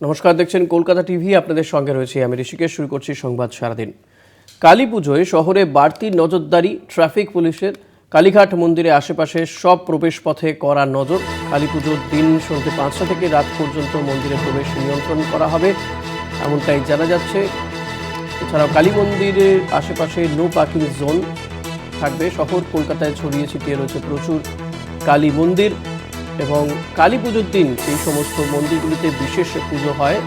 নমস্কার, দেখছেন কলকাতা টিভি, আপনাদের সঙ্গে রয়েছে আমি ঋষিকেশ, শুরু করছি সংবাদ সারাদিন। কালী পুজোয় শহরে বাড়তি নজরদারি, ট্রাফিক পুলিশের কালীঘাট মন্দিরে আশেপাশে সব প্রবেশ পথে করা নজর। কালী পুজোর দিন সন্ধ্যে পাঁচটা থেকে রাত পর্যন্ত মন্দিরে প্রবেশ নিয়ন্ত্রণ করা হবে, এমনটাই জানা যাচ্ছে। এছাড়াও কালী মন্দিরের আশেপাশে নো পার্কিং জোন থাকবে। শহর কলকাতায় ছড়িয়ে ছিটিয়ে রয়েছে প্রচুর কালী মন্দির। এবং কালী পুজোর দিন সেই সমস্ত মন্দিরগুলিতে বিশেষ পুজো হয়।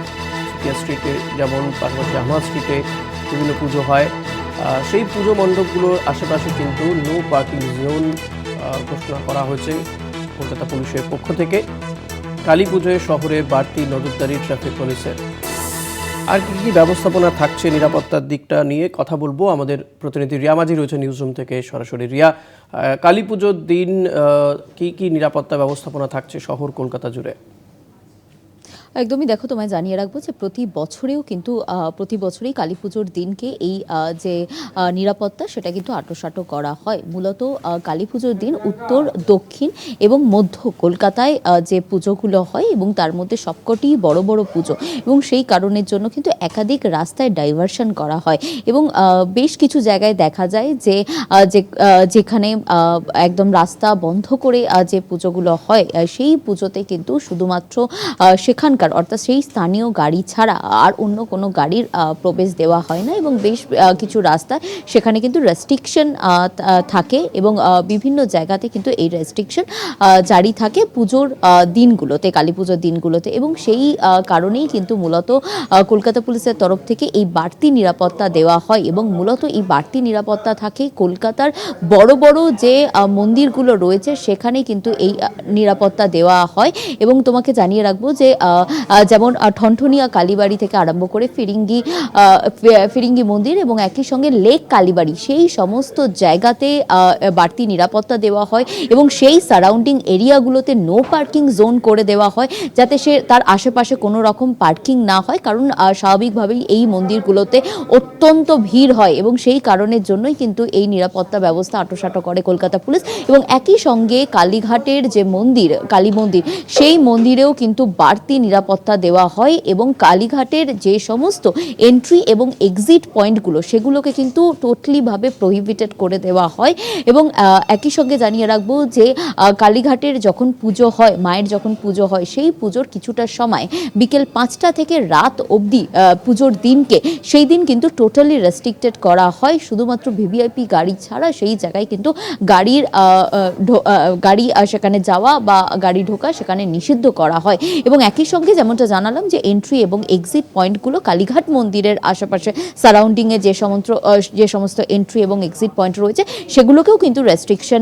সুকিয়া স্ট্রিটে যেমন পাশাপাশি আহমাদ স্ট্রিটে বিভিন্ন পুজো হয়। সেই পুজো মণ্ডপগুলোর আশেপাশে কিন্তু নো পার্কিং জোন ঘোষণা করা হয়েছে কলকাতা পুলিশের পক্ষ থেকে। কালী পুজোয় শহরে বাড়তি নজরদারি ট্রাফিক পুলিশের। আর কি কি ব্যবস্থাপনা থাকছে নিরাপত্তার দিকটা নিয়ে কথা বলব। আমাদের প্রতিনিধি রিয়া মাঝি রয়েছে নিউজরুম থেকে, সরাসরি। রিয়া কালী পুজোর দিন কি কি নিরাপত্তা ব্যবস্থাপনা থাকছে শহর কলকাতা জুড়ে? একদমই দেখো তোমায় জানিয়ে রাখব যে প্রতি বছরেও কিন্তু প্রতি বছরেই কালী পুজোর দিনকে এই যে নিরাপত্তা সেটা কিন্তু আটোসাটো করা হয়। মূলত কালী পুজোর দিন উত্তর দক্ষিণ এবং মধ্য কলকাতায় যে পুজোগুলো হয় এবং তার মধ্যে সবকটি বড় বড় পুজো এবং সেই কারণের জন্য কিন্তু একাধিক রাস্তায় ডাইভারশন করা হয় এবং বেশ কিছু জায়গায় দেখা যায় যে যেখানে একদম রাস্তা বন্ধ করে যে পুজোগুলো হয় সেই পুজোতে কিন্তু শুধুমাত্র আহ, সেখানকার অর্থাৎ সেই স্থানীয় গাড়ি ছাড়া আর অন্য কোনো গাড়ির প্রবেশ দেওয়া হয় না এবং বেশ কিছু রাস্তা সেখানে কিন্তু রেস্ট্রিকশন থাকে এবং বিভিন্ন জায়গাতে কিন্তু এই রেস্ট্রিকশন জারি থাকে পুজোর দিনগুলোতে, কালী পুজোর দিনগুলোতে এবং সেই কারণেই কিন্তু মূলত কলকাতা পুলিশের তরফ থেকে এই বাড়তি নিরাপত্তা দেওয়া হয় এবং মূলত এই বাড়তি নিরাপত্তা থাকে কলকাতার বড় বড় যে মন্দিরগুলো রয়েছে সেখানে কিন্তু এই নিরাপত্তা দেওয়া হয় এবং তোমাকে জানিয়ে রাখব যে যেমন ঠনঠনিয়া কালীবাড়ি থেকে আরম্ভ করে ফিরিঙ্গি ফিরিঙ্গি মন্দির এবং একই সঙ্গে লেক কালীবাড়ি। সেই সমস্ত জায়গাতে বাড়তি নিরাপত্তা দেওয়া হয় এবং সেই সারাউন্ডিং এরিয়াগুলোতে নো পার্কিং জোন করে দেওয়া হয় যাতে সে তার আশেপাশে কোনো রকম পার্কিং না হয়। কারণ স্বাভাবিকভাবেই এই মন্দিরগুলোতে অত্যন্ত ভিড় হয় এবং সেই কারণের জন্যই কিন্তু এই নিরাপত্তা ব্যবস্থা আটোসাটো করে কলকাতা পুলিশ এবং একই সঙ্গে কালীঘাটের যে মন্দির, কালী মন্দির, সেই মন্দিরেও কিন্তু বাড়তি নিরাপত্তা দেওয়া হয় এবং কালীঘাটের যে সমস্ত এন্ট্রি এবং এক্সিট পয়েন্টগুলো সেগুলোকে কিন্তু টোটালিভাবে প্রহিবিটেড করে দেওয়া হয় এবং একই সঙ্গে জানিয়ে রাখব যে কালীঘাটের যখন পুজো হয়, মায়ের যখন পুজো হয়, সেই পুজোর কিছুটা সময় বিকেল পাঁচটা থেকে রাত অবধি পুজোর দিনকে সেই দিন কিন্তু টোটালি রেস্ট্রিক্টেড করা হয়। শুধুমাত্র ভিভিআইপি গাড়ি ছাড়া সেই জায়গায় কিন্তু গাড়ির গাড়ি সেখানে যাওয়া বা গাড়ি ঢোকা সেখানে নিষিদ্ধ করা হয়। এবং একই সঙ্গে যেমনটা জানালাম যে এন্ট্রি এবং এক্সিট পয়েন্টগুলো কালীঘাট মন্দিরের আশেপাশে সারাউন্ডিংয়ে যে সমস্ত যে সমস্ত এন্ট্রি এবং এক্সিট পয়েন্ট রয়েছে সেগুলোকেও কিন্তু রেস্ট্রিকশন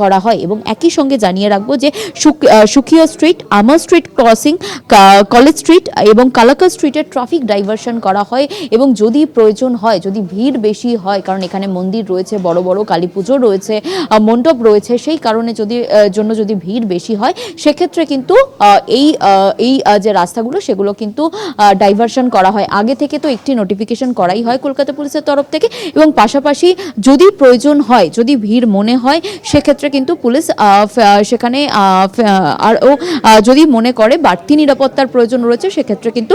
করা হয়। এবং একই সঙ্গে জানিয়ে রাখব যে সুক- আহ, Sukhia street Amherst street crossing college street এবং কালাকা স্ট্রিটের ট্রাফিক ডাইভারশন করা হয়। এবং যদি প্রয়োজন হয় যদি ভিড় বেশি হয় কারণ এখানে মন্দির রয়েছে বড় বড় কালী পুজো রয়েছে মণ্ডপ রয়েছে সেই কারণে যদি জন্য যদি ভিড় বেশি হয় সেক্ষেত্রে কিন্তু এই এই যে রাস্তাগুলো, সেগুলো কিন্তু ডাইভারশন করা হয়। আগে থেকে তো একটি নোটিফিকেশন করাই হয় কলকাতা পুলিশের তরফ থেকে এবং পাশাপাশি যদি প্রয়োজন হয়, যদি ভিড় মনে হয়, সেক্ষেত্রে কিন্তু পুলিশ সেখানে আরও যদি মনে করে বাড়তি নিরাপত্তার প্রয়োজন রয়েছে, সেক্ষেত্রে কিন্তু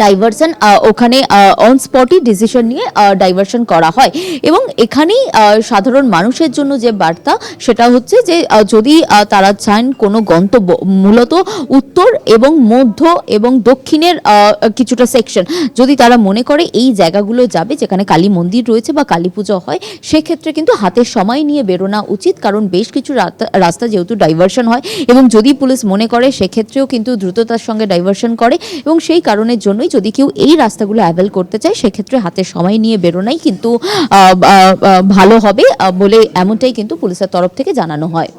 ডাইভারশন ওখানে অন স্পটই ডিসিশন নিয়ে ডাইভারশন করা হয়। এবং এখানেই সাধারণ মানুষের জন্য যে বার্তা, সেটা হচ্ছে যে যদি তারা চান কোনো গন্তব্য, মূলত উত্তর এবং মধ্য এবং দক্ষিণের কিছুটা সেকশন যদি তারা মনে করে এই জায়গাগুলো যাবে, যেখানে কালী মন্দির রয়েছে বা কালী পুজো হয়, সেক্ষেত্রে কিন্তু হাতের সময় নিয়ে বেরোনো উচিত, কারণ বেশ কিছু রাস্তা যেহেতু ডাইভারশন হয়। এবং যদি পুলিশ মনে করে, সেক্ষেত্রেও কিন্তু দ্রুততার সঙ্গে ডাইভারশন করে। এবং সেই কারণের জন্যই যদি কেউ এই রাস্তাগুলো অ্যাভেল করতে চায়, সেক্ষেত্রে হাতে সময় নিয়ে বেরোনাই কিন্তু ভালো হবে বলে এমনটাই কিন্তু পুলিশের তরফ থেকে জানানো হয়।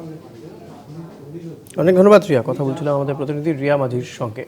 অনেক ধন্যবাদ রিয়া। কথা বলছিলাম আমাদের প্রতিনিধি রিয়া মাঝির সঙ্গে।